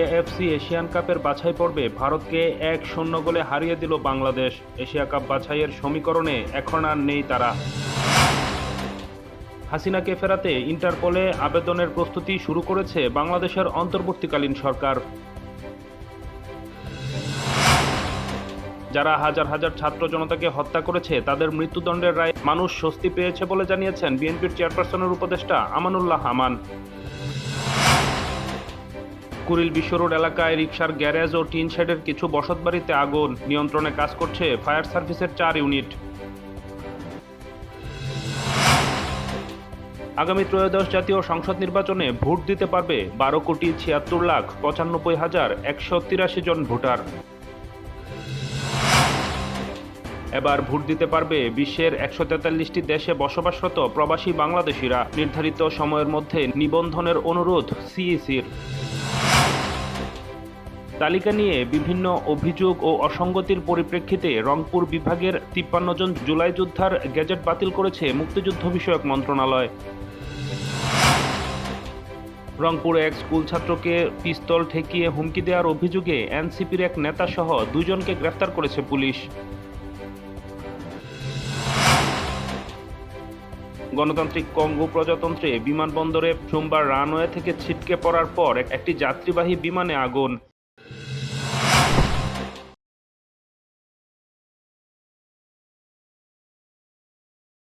AFC Asian কাপের বাছাই পর্বে ভারতকে এক শূন্য গোলে হারিয়ে দিল বাংলাদেশ। এশিয়া কাপ বাছাইয়ের সমীকরণে এখন আর নেই তারা। হাসিনাকে ফেরাতে ইন্টারপোলে আবেদনের প্রস্তুতি শুরু করেছে বাংলাদেশের অন্তর্বর্তীকালীন সরকার। যারা হাজার হাজার ছাত্র জনতাকে হত্যা করেছে, তাদের মৃত্যুদণ্ডের রায় মানুষ স্বস্তি পেয়েছে বলে জানিয়েছেন বিএনপির চেয়ারপারসনের উপদেষ্টা আমানুল্লাহ আমান। কুড়িল বিশ্ব রোড এলাকায় রিক্সার গ্যারেজ ও টিন শেডের কিছু বসতবাড়িতে আগুন নিয়ন্ত্রণে কাজ করছে ফায়ার সার্ভিসের চার ইউনিট। আগামী ত্রয়োদশ জাতীয় সংসদ নির্বাচনে ভোট দিতে পারবে বারো কোটি ছিয়াত্তর লাখ পঁচানব্বই হাজার একশো তিরাশি জন ভোটার। এবার ভোট দিতে পারবে বিশ্বের একশো তেতাল্লিশটি দেশে বসবাসরত প্রবাসী বাংলাদেশিরা। নির্ধারিত সময়ের মধ্যে নিবন্ধনের অনুরোধ সিইসির। তালিকা নিয়ে বিভিন্ন অভিযোগ ও অসঙ্গতির পরিপ্রেক্ষিতে রংপুর বিভাগের তিপ্পান্ন জন জুলাই যোদ্ধার গেজেট বাতিল করেছে মুক্তিযুদ্ধ বিষয়ক মন্ত্রণালয়। রংপুরে এক স্কুল ছাত্রকে পিস্তল ঠেকিয়ে হুমকি দেওয়ার অভিযোগে এনসিপির এক নেতাসহ দুজনকে গ্রেফতার করেছে পুলিশ। গণতান্ত্রিক কঙ্গো প্রজাতন্ত্রে বিমানবন্দরে সোমবার রানওয়ে থেকে ছিটকে পড়ার পর একটি যাত্রীবাহী বিমানে আগুন।